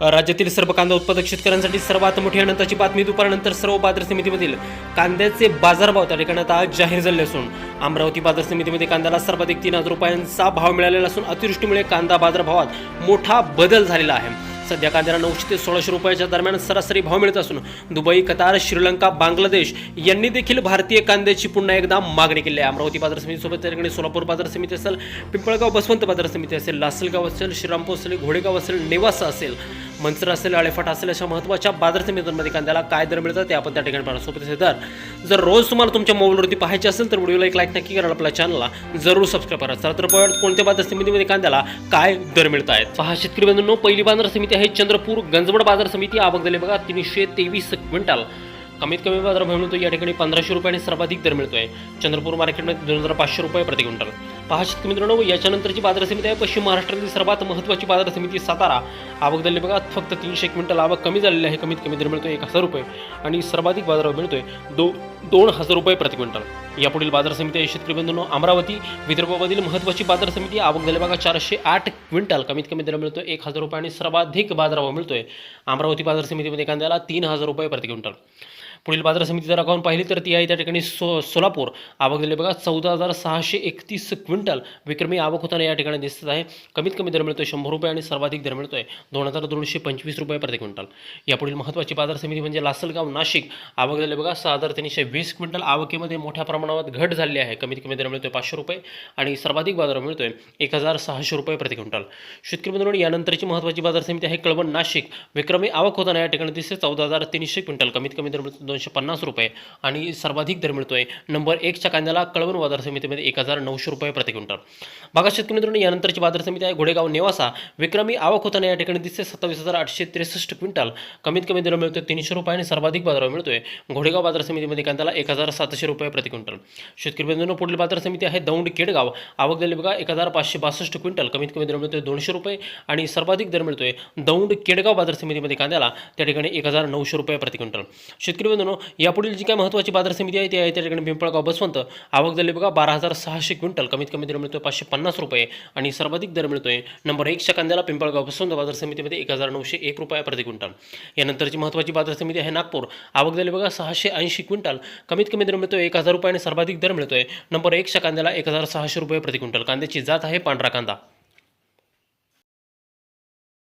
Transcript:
राज्यातील सर्व कांदा उत्पादक शेतकऱ्यांसाठी सर्वात मोठी आनंदाची बातमी. दुपारनंतर सर्व बाजार समितीमधील कांद्याचे बाजारभाव त्या ठिकाणात आज जाहीर झाले असून अमरावती बाजार समितीमध्ये कांद्याला सर्वाधिक तीन हजार रुपयांचा भाव मिळालेला असून अतिवृष्टीमुळे कांदा बाजारभावात मोठा बदल झालेला आहे. सध्या कांद्याला नऊशे ते सोळाशे रुपयाच्या दरम्यान सरासरी भाव मिळत असून दुबई कतार श्रीलंका बांगलादेश यांनी देखील भारतीय कांद्याची पुन्हा एकदा मागणी केली आहे. अमरावती बाजार समितीसोबत त्या ठिकाणी सोलापूर बाजार समिती असेल पिंपळगाव बसवंत बाजार समिती असेल लासलगाव असेल श्रीरामपूर असेल घोडेगाव असेल नेवासा असेल मंचर असेल अळेफाट असेल अशा महत्त्वाच्या बाजार समित्यांमध्ये कांद्याला काय दर मिळतात ते आपण त्या ठिकाणी पाहणार. सोबत असे दर जर रोज तुम्हाला तुमच्या मोबाईलवरती पाहायचे असेल तर व्हिडिओला एक लाईक नक्की करा आपल्या चॅनलला जरूर सबस्क्राईब करा. चला तर पण कोणत्या बाजार समितीमध्ये कांद्याला काय दर मिळत आहेत पहा शेतकरी बंधूंनो पहिली बाजार समिती आहे चंद्रपूर गंजवड बाजार समिती आवक झाली बघा तीनशे तेवीस क्विंटल. कमीत कमी बाजार भाव मिळतो या ठिकाणी पंधराशे रुपये सर्वाधिक दर मिळतोय. चंद्रपूर मार्केटमध्ये दोन हजार पाचशे रुपये प्रति क्विंटल. पहा शेतकरी मित्रांनो याच्यानंतरची बाजार समिती आहे. पश्चिम महाराष्ट्रातील सर्वात महत्त्वाची बाजार समिती सातारा. आवक बघा फक्त तीनशे क्विंटल आवक कमी झालेली आहे. कमीत कमी दर मिळतो एक हजार रुपये. आणि सर्वाधिक बाजारावर मिळतोय दो दोन हजार रुपये प्रति क्विंटल. यापुढील बाजार समिती आहे शेतकरी बंधूंनो अमरावती. विदर्भामधील महत्त्वाची बाजार समिती आवक बघा चारशे आठ क्विंटल. कमीत कमी दर मिळतो एक हजार रुपये आणि सर्वाधिक बाजारावर मिळतोय. अमरावती बाजार समितीमध्ये कांद्याला तीन हजार रुपये प्रति क्विंटल. पुढील बाजार समिती जर आपण पाहिली तर ती आहे त्या ठिकाणी सो सोलापूर. आवक दिली बघा चौदा हजार सहाशे एकतीस क्विंटल विक्रमी आवक होताना या ठिकाणी दिसत आहे. कमीत कमी दर मिळतोय शंभर रुपये आणि सर्वाधिक दर मिळतोय दोन हजार दोनशे पंचवीस रुपये प्रति क्विंटल. यापुढील महत्त्वाची बाजार समिती म्हणजे लासलगाव नाशिक. आवक दिली बघा सहा हजार तीनशे वीस क्विंटल आवकीमध्ये मोठ्या प्रमाणात घट झाली आहे. कमीत कमी दर मिळतोय पाचशे रुपये आणि सर्वाधिक बाजार मिळतोय एक हजार सहाशे रुपये प्रति क्विंटल. शेतकरी बंधूंनो यानंतरची महत्त्वाची बाजार समिती आहे कळवण नाशिक. विक्रमी आवक होताना या ठिकाणी दिसते चौदा हजार तीनशे क्विंटल. कमीत कमी दर मिळतो दोनशे पन्नास रुपये आणि सर्वाधिक दर मिळतोय. नंबर एकच्या कांद्याला कळवण बाजार समितीमध्ये एक हजार नऊशे रुपये प्रति क्विंटल. बघा शेतकरी मित्रांनो यानंतरची बाजार समिती आहे घोडेगाव नेवासा. विक्रमी आवक होताना या ठिकाणी दिसते सत्तावीस हजार आठशे त्रेसष्ट क्विंटल. कमीत कमी दर मिळतोय तीनशे रुपये आणि सर्वाधिक बाजार मिळतोय. घोडेगाव बाजार समितीमध्ये कांद्याला एक हजार सातशे रुपये प्रति क्विंटल. शेतकरी बंधूंनो पुढील बाजार समिती आहे दौंड केडगाव. आवक दिली बघा एक हजार पाचशे बासष्ट क्विंटल. कमीत कमी दर मिळतोय दोनशे रुपये आणि सर्वाधिक दर मिळतोय दौंड केडगाव बाजार समितीमध्ये कांद्याला त्या ठिकाणी एक हजार नऊशे रुपये प्रति क्विंटल. शेतकरी बंधूंनो यापुढील जी काय महत्त्वाची बाजार समिती आहे ती आहे त्या ठिकाणी पिंपळगाव बसवंत. आवक झाली बघा बारा हजार सहाशे क्विंटल. कमीत कमी दर मिळतोय पाचशे पन्नास रुपये आणि सर्वाधिक दर मिळतोय नंबर एकच्या कांद्याला पिंपळगाव बसवंत बाजार समितीमध्ये एक हजार नऊशे एक रुपये प्रति क्विंटल. यानंतरची महत्त्वाची बाजार समिती आहे नागपूर. आवक झाली बघा सहाशे ऐंशी क्विंटल. कमीत कमी दर मिळतोय एक हजार रुपये आणि सर्वाधिक दर मिळतोय नंबर एकच्या कांद्याला एक हजार सहाशे रुपये प्रति क्विंटल. कांद्याची जात आहे पांढरा कांदा.